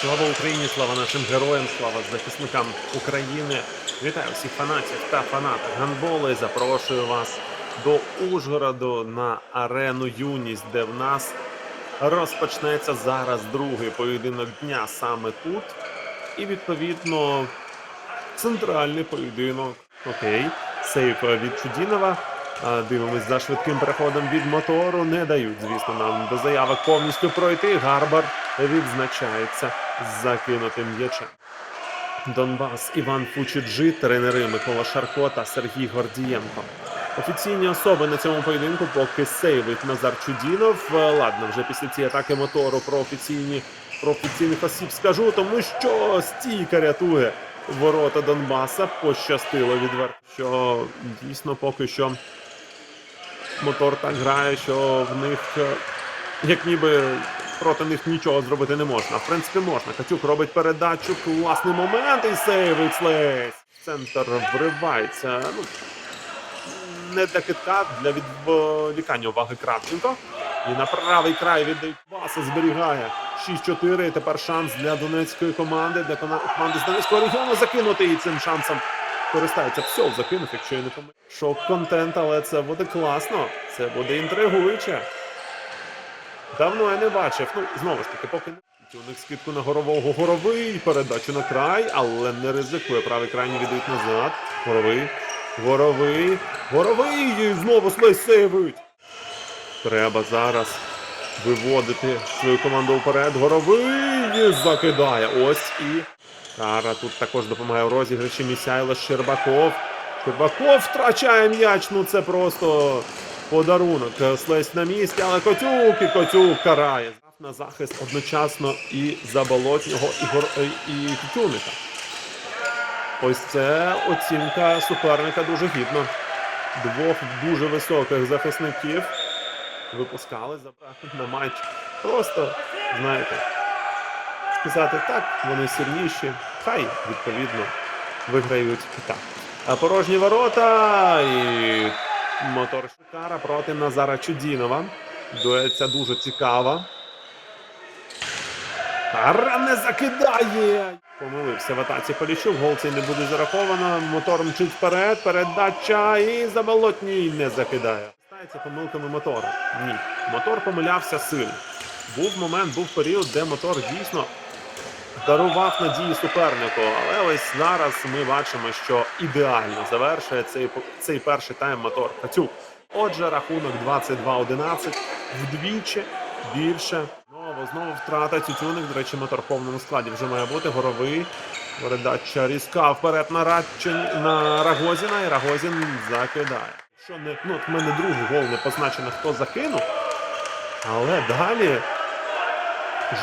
Слава Україні, слава нашим героям, слава захисникам України. Вітаю всіх фанатів та фанаток гандболу запрошую вас до Ужгороду на арену Юність, де в нас розпочнеться зараз другий поєдинок дня саме тут. І відповідно центральний поєдинок. Окей, сейф від Чудінова. Дивимось за швидким переходом від мотору. Не дають, звісно, нам до заявок повністю пройти. Гарбар відзначається закинутим м'ячем. Донбас Іван Фучиджи, тренери Микола Шарко та Сергій Гордієнко. Офіційні особи на цьому поєдинку поки сейвить Назар Чудінов. Е, Ладно, вже після цієї атаки мотору про офіційні про офіційних осіб скажу, тому що стійка рятує ворота Донбаса. Пощастило відверто, що дійсно поки що мотор так грає, що в них е, як ніби проти них нічого зробити не можна. В принципі, можна. Катюк робить передачу, класний момент і сейвить Слейс. Центр вривається. Ну, не для китка, для відволікання уваги Кравченко. І на правий край віддають Баса зберігає 6-4. Тепер шанс для донецької команди, для команди з Донецького регіону закинути і цим шансом користається. Все, закинув, якщо я не помиляю. Шок контент, але це буде класно. Це буде інтригуюче. Давно я не бачив. Ну, знову ж таки, поки не. Тюник скидку на горового горовий, передачу на край, але не ризикує. Правий крайній віддають назад. Горовий. Горовий. Горовий! І знову слейс. Треба зараз виводити свою команду вперед. Горовий закидає. Ось і. Кара тут також допомагає у розіграші Місяйло Щербаков. Щербаков втрачає м'яч. Ну це просто подарунок. Слесь на місці, але Котюк і Котюк карає. На захист одночасно і Заболотнього, і, Гор... і Тютюника. Ось це оцінка суперника дуже гідно. Двох дуже високих захисників випускали на матч. Просто, знаєте, сказати так, вони сильніші, хай відповідно виграють так. А порожні ворота і мотор Шикара проти Назара Чудінова. Дуель дуже цікава. Кара не закидає! Помилився в атаці Поліщук, гол цей не буде зараховано. Мотор мчить вперед, передача і заболотній не закидає. Стається помилками мотора. Ні. Мотор помилявся сильно. Був момент, був період, де мотор дійсно дарував надії супернику. Але ось зараз ми бачимо, що ідеально завершує цей, цей перший тайм мотор Катюк. Отже, рахунок 22-11 вдвічі більше. Знову знову втрата Тютюник. До речі, мотор в повному складі вже має бути. Горовий. Передача різка вперед на Радчин, на Рагозіна, і Рагозін закидає. Що не ну, в мене другий гол не позначено, хто закинув. Але далі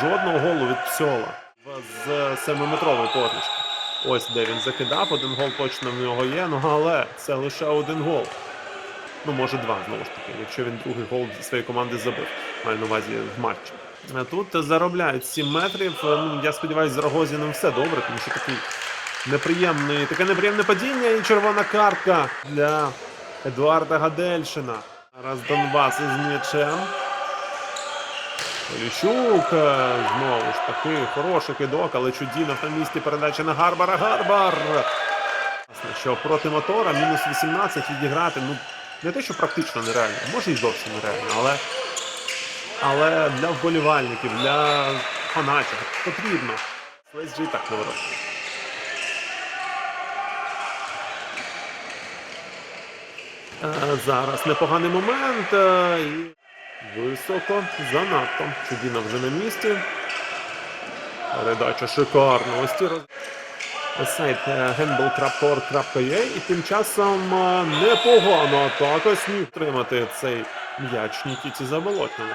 жодного голу від Псьола з 7-метрової позначки. Ось де він закидав, один гол точно в нього є, ну але це лише один гол. Ну, може, два, знову ж таки, якщо він другий гол своєї команди забив, маю на увазі в матчі. Тут заробляють 7 метрів. Ну, я сподіваюся, з Рогозіним все добре, тому що такий неприємний, таке неприємне падіння і червона картка для Едуарда Гадельшина. Зараз Донбас із м'ячем. Поліщук е, знову ж таки хороший кидок, але Чудінов на місці передача на Гарбара. Гарбар! Що проти мотора мінус 18 відіграти, ну не те, що практично нереально, може і зовсім нереально, але, але для вболівальників, для фанатів потрібно. Же так не вирощує. Е, Зараз непоганий момент. Е, високо, занадто. Чудіна вже на місці. Передача шикарна. Ось ці роз... Сайт е, handball.org.ua і тим часом е, непогано атака смів тримати цей м'яч Нікіті Заболотному.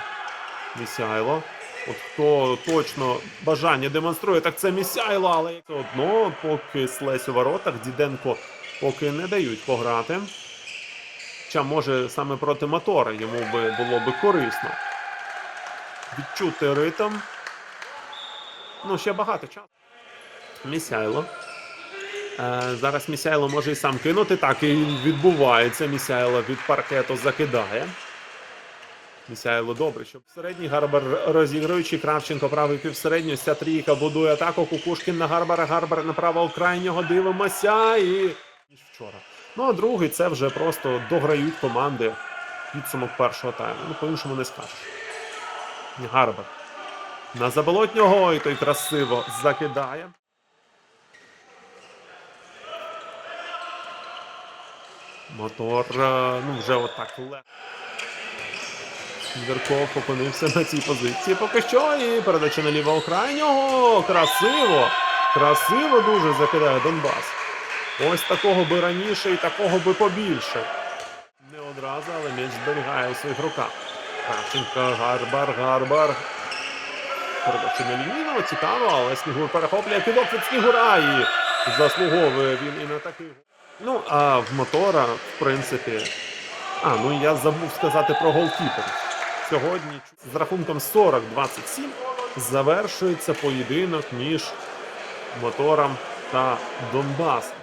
Місяйло. От хто точно бажання демонструє, так це Місяйло, але все одно, поки Слесь у воротах, Діденко поки не дають пограти. Хоча, може, саме проти мотора йому би було би корисно відчути ритм. Ну, ще багато часу. Місяйло. Е, зараз Місяйло може і сам кинути. Так і відбувається. Місяйло від паркету закидає. Місяйло добре, щоб середній Гарбар розігруючи Кравченко правий півсередньо. Ся трійка будує атаку. Кукушкін на Гарбара. Гарбар направо крайнього дивимося і ніж вчора. Ну а другий це вже просто дограють команди підсумок першого тайму. Ну по-іншому не скажеш. Гарбар. На заболотнього і той красиво закидає. Мотор, е, ну вже отак легко. Дерков опинився на цій позиції поки що. І передача на лівого крайнього. Красиво! Красиво дуже закидає Донбас. Ось такого би раніше і такого би побільше. Не одразу, але м'яч зберігає у своїх руках. Кравченко, Гарбар, Гарбар. Передача на Львінова, цікаво, але Снігур перехоплює кидок від Снігура і заслуговує він і на такий. Ну, а в мотора, в принципі. А, ну я забув сказати про голкіперів. Сьогодні з рахунком 40-27 завершується поєдинок між мотором та Донбасом.